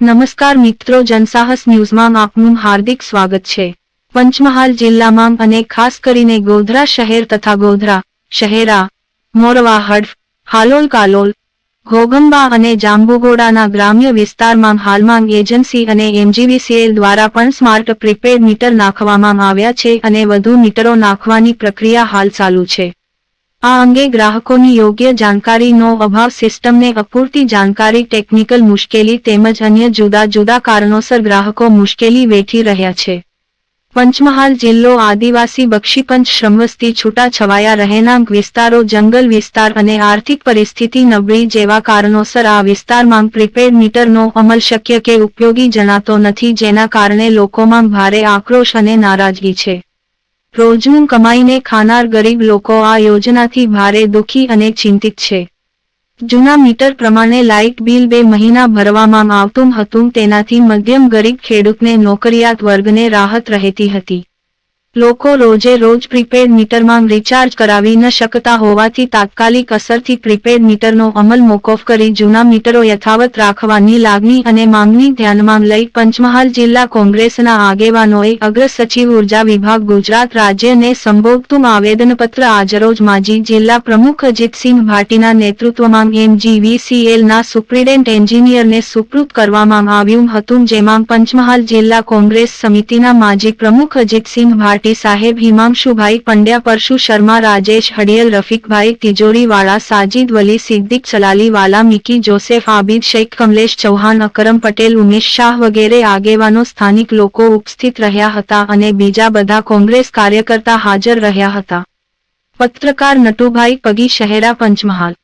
નમસ્કાર મિત્રો, જનસાહસ ન્યૂઝમાં આપનું હાર્દિક સ્વાગત છે. પંચમહાલ જિલ્લામાં અને ખાસ કરીને ગોધરા શહેર તથા ગોધરા શહેરા, મોરવા હડફ, હાલોલ કાલોલ ઘોગંબા અને જાંબુગોડાના ગ્રામ્ય વિસ્તારમાં હાલમાં એજન્સી અને એમજીવીસીએલ દ્વારા પણ સ્માર્ટ પ્રીપેડ મીટર નાખવામાં આવ્યા છે અને વધુ મીટરો નાખવાની પ્રક્રિયા હાલ ચાલુ છે. આ અંગે ગ્રાહકોની યોગ્ય જાણકારીનો અભાવ, સિસ્ટમને અપૂરતી જાણકારી, ટેકનિકલ મુશ્કેલી તેમજ અન્ય જુદા જુદા કારણોસર ગ્રાહકો મુશ્કેલી વેઠી રહ્યા છે. પંચમહાલ જિલ્લો આદિવાસી બક્ષીપંચ શ્રમવસ્તી છૂટા છવાયા રહેણાંક વિસ્તારો, જંગલ વિસ્તાર અને આર્થિક પરિસ્થિતિ નબળી જેવા કારણોસર આ વિસ્તારમાં પ્રીપેડ મીટરનો અમલ શક્ય કે ઉપયોગી જણાતો નથી, જેના કારણે લોકોમાં ભારે આક્રોશ અને નારાજગી છે. રોજનું કમાઈને ખાનાર ગરીબ લોકો આ યોજનાથી ભારે દુઃખી અને ચિંતિત છે. જૂના મીટર પ્રમાણે લાઇટ બિલ બે મહિના ભરવામાં આવતું હતું, તેનાથી મધ્યમ ગરીબ ખેડૂતને નોકરિયાત વર્ગને રાહત રહેતી હતી. લોકો રોજે રોજ પ્રીપેડ મીટરમાં રિચાર્જ કરાવી ન શકતા હોવાથી તાત્કાલિક અસરથી પ્રીપેડ મીટરનો અમલ મોકૂફ કરી જૂના મીટરો યથાવત રાખવાની લાગણી અને માંગણી ધ્યાનમાં લઈ પંચમહાલ જિલ્લા કોંગ્રેસના આગેવાનોએ અગ્ર ઊર્જા વિભાગ ગુજરાત રાજ્યને સંબોધતું આવેદનપત્ર આજરોજ માજી જિલ્લા પ્રમુખ અજીતસિંહ ભાટીના નેતૃત્વમાં એમજીવીસીએલના સુપ્રિન્ટેન્ડન્ટ એન્જિનિયરને સુપ્રુત કરવામાં આવ્યું હતું, જેમાં પંચમહાલ જિલ્લા કોંગ્રેસ સમિતિના માજી પ્રમુખ અજીતસિંહ ભાટી સાહેબ હિમાંશુભાઈ પંડ્યા, પરશુ શર્મા, રાજેશ હડિયલ, રફીકભાઈ તિજોરીવાળા, સાજીદ વલી, સિદ્દીક ચલાલીવાલા, મિકી જોસેફ, આબિદ શેખ, કમલેશ ચૌહાણ, અકરમ પટેલ, ઉમેશ શાહ વગેરે આગેવાનો સ્થાનિક લોકો ઉપસ્થિત રહ્યા હતા અને બીજા બધા કોંગ્રેસ કાર્યકર્તા હાજર રહ્યા હતા. પત્રકાર નટુભાઈ પગી, શહેરા પંચમહાલ.